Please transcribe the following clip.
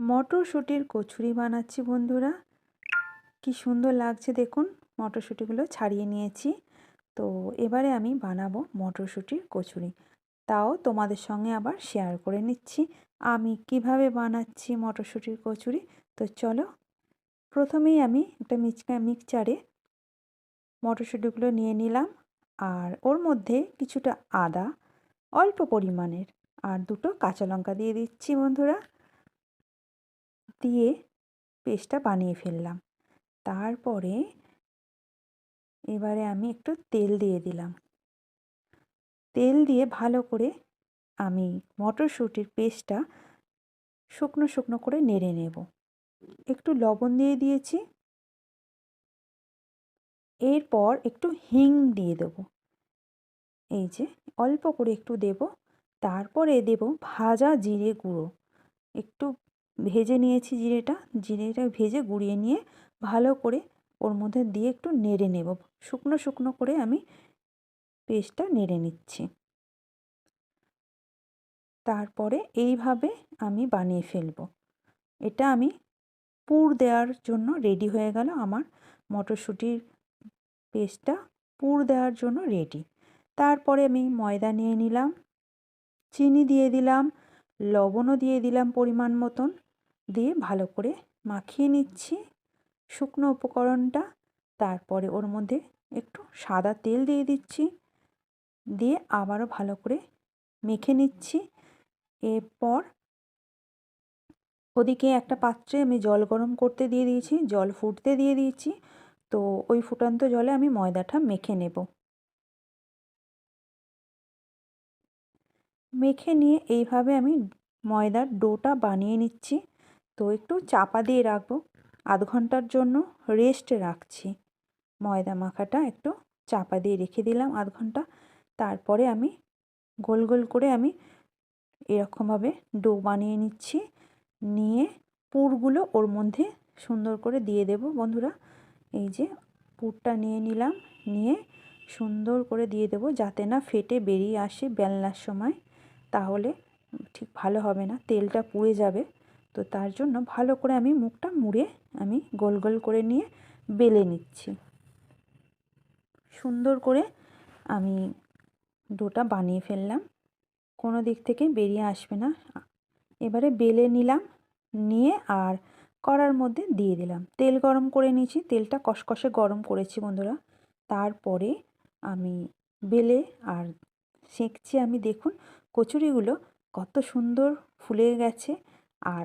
মটরশুঁটির কচুরি বানাচ্ছি বন্ধুরা। কি সুন্দর লাগছে দেখুন, মটরশুঁটিগুলো ছাড়িয়ে নিয়েছি। তো এবারে আমি বানাবো মটরশুঁটির কচুরি। তাও তোমাদের সঙ্গে আবার শেয়ার করে নিচ্ছি। আমি কীভাবে বানাচ্ছি মটরশুঁটির কচুরি? তো চলো, প্রথমেই আমি একটা মিচকা মিক্সচারে মটরশুঁটিগুলো নিয়ে নিলাম। আর ওর মধ্যে কিছুটা আদা, অল্প পরিমাণের, আর দুটো কাঁচা লঙ্কা দিয়ে দিচ্ছি বন্ধুরা। দিয়ে পেস্টটা বানিয়ে ফেললাম। তারপরে এবারে আমি একটু তেল দিয়ে দিলাম। তেল দিয়ে ভালো করে আমি মটরশুঁটির পেস্টটা শুকনো শুকনো করে নেড়ে নেব। একটু লবণ দিয়ে দিয়েছি। এরপর একটু হিং দিয়ে দেব। এই যে অল্প করে একটু দেব। তারপরে দেব ভাজা জিরে গুঁড়ো। একটু ভেজে নিয়েছি জিরেটা জিরেটা ভেজে গুঁড়িয়ে নিয়ে ভালো করে ওর মধ্যে দিয়ে একটু নেড়ে নেব। শুকনো শুকনো করে আমি পেস্টটা নেড়ে নিচ্ছি। তারপরে এইভাবে আমি বানিয়ে ফেলব। এটা আমি পুর দেওয়ার জন্য রেডি হয়ে গেল আমার মটরশুঁটির পেস্টটা, পুর দেওয়ার জন্য রেডি। তারপরে আমি ময়দা নিয়ে নিলাম, চিনি দিয়ে দিলাম, লবণও দিয়ে দিলাম পরিমাণ মতন। দিয়ে ভালো করে মাখিয়ে নিচ্ছি শুকনো উপকরণটা। তারপরে ওর মধ্যে একটু সাদা তেল দিয়ে দিচ্ছি। দিয়ে আবারও ভালো করে মেখে নিচ্ছি। এরপর ওদিকে একটা পাত্রে আমি জল গরম করতে দিয়ে দিয়েছি, জল ফুটতে দিয়ে দিয়েছি। তো ওই ফুটন্ত জলে আমি ময়দাটা মেখে নেব। মেখে নিয়ে এইভাবে আমি ময়দার ডোটা বানিয়ে নিচ্ছি। তো একটু চাপা দিয়ে রাখব। আধ ঘণ্টার জন্য রেস্টে রাখছি। ময়দা মাখাটা একটু চাপা দিয়ে রেখে দিলাম আধ ঘণ্টা। তারপরে আমি গোল গোল করে আমি এরকমভাবে ডো বানিয়ে নিচ্ছি। নিয়ে পুরগুলো ওর মধ্যে সুন্দর করে দিয়ে দেব। বন্ধুরা, এই যে পুরটা নিয়ে নিলাম। নিয়ে সুন্দর করে দিয়ে দেব যাতে না ফেটে বেরিয়ে আসে বেলনার সময়। তাহলে ঠিক ভালো হবে না, তেলটা পুড়ে যাবে। তো তার জন্য ভালো করে আমি মুখটা মুড়ে আমি গোল গোল করে নিয়ে বেলে নিচ্ছি। সুন্দর করে আমি ডোটা বানিয়ে ফেললাম। কোনো দিক থেকে বেরিয়ে আসবে না। এবারে বেলে নিলাম, নিয়ে আর কড়ার মধ্যে দিয়ে দিলাম। তেল গরম করে নিয়েছি, তেলটা কষকষে গরম করেছি বন্ধুরা। তারপরে আমি বেলে আর সেঁকছি। আমি দেখুন কচুরিগুলো কত সুন্দর ফুলে গেছে। আর